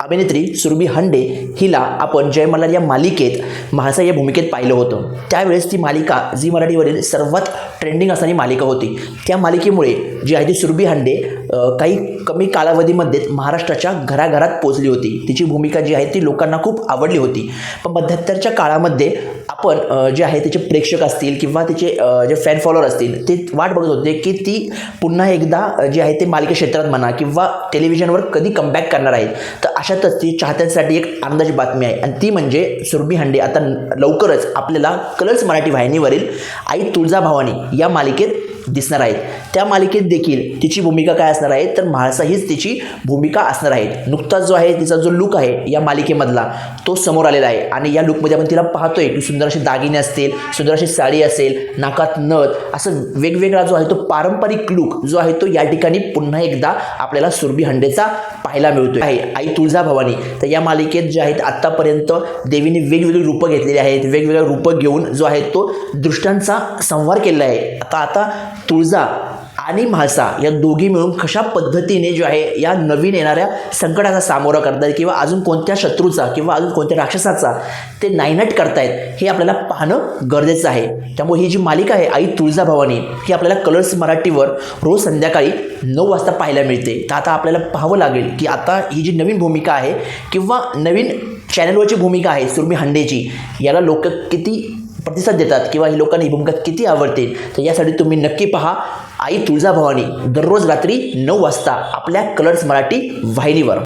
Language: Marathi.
अभिनेत्री सुरभी हंडे हिला आपण जय मल्हार या मालिकेत म्हाळसा या भूमिकेत पाहिलं होतं. त्यावेळेस ती मालिका झी मराठीवरील सर्वात ट्रेंडिंग असणारी मालिका होती. त्या मालिकेमुळे जी आहे ती सुरभी हंडे काही कमी कालावधीमध्ये महाराष्ट्राच्या घराघरात पोचली होती. तिची भूमिका जी आहे ती लोकांना खूप आवडली होती. पण मध्याहत्तरच्या काळामध्ये आपण जे आहे तिचे प्रेक्षक असतील किंवा तिचे जे फॅन फॉलोअर असतील ते वाट बघत होते की ती पुन्हा एकदा जे आहे ते मालिका क्षेत्रात म्हणा किंवा टेलिव्हिजनवर कधी कमबॅक करणार आहेत. तर अशातच ती चाहत्यांसाठी एक आनंदाची बातमी आहे. आणि ती म्हणजे सुरभी हंडे. आता लवकरच आपल्याला कलर्स मराठी वाहिनीवरील आई तुळजा भवानी या मालिकेत दिसणार आहेत. त्या मालिकेत देखील तिची भूमिका काय असणार आहे? तर म्हाळसा हीच तिची भूमिका असणार आहे. नुकताच जो आहे तिचा जो लुक आहे या मालिकेमधला तो समोर आलेला आहे. आणि या लुकमध्ये आपण तिला पाहतोय की सुंदर असे दागिने असतील सुंदर अशी साडी असेल नाकात नथ असं वेगवेगळा जो आहे तो पारंपरिक लुक जो आहे तो या ठिकाणी पुन्हा एकदा आपल्याला सुरभी हंडेचा पाहायला मिळतोय. आहे आई तुळजाभवानी तर या मालिकेत जे आहेत आत्तापर्यंत देवीने वेगवेगळी रूपं घेतलेली आहेत. वेगवेगळ्या रूपं घेऊन जो आहे तो दृष्टांचा संवार केलेला आहे. आता आता तुळजा आणि म्हाळसा या दोघी मिळून कशा पद्धतीने जो आहे या नवीन येणाऱ्या संकटाचा सामोरा करतायत किंवा अजून कोणत्या शत्रूचा किंवा अजून कोणत्या राक्षसाचा ते नायनाट करतायत हे आपल्याला पाहणं गरजेचं आहे. त्यामुळे ही जी मालिका आहे आई तुळजाभवानी ही आपल्याला कलर्स मराठीवर रोज संध्याकाळी नऊ वाजता पाहायला मिळते. तर आता आपल्याला पाहावं लागेल की आता ही जी नवीन भूमिका आहे किंवा नवीन चॅनलवरची भूमिका आहे सुरमी हंडेची याला लोक किती प्रतिसाद देतात किंवा ही लोकांना ही भूमिका किती आवडते तर यासाठी तुम्ही नक्की पहा. आई तुळजाभवानी दररोज रात्री नऊ वाजता आपल्या कलर्स मराठी वाहिनीवर.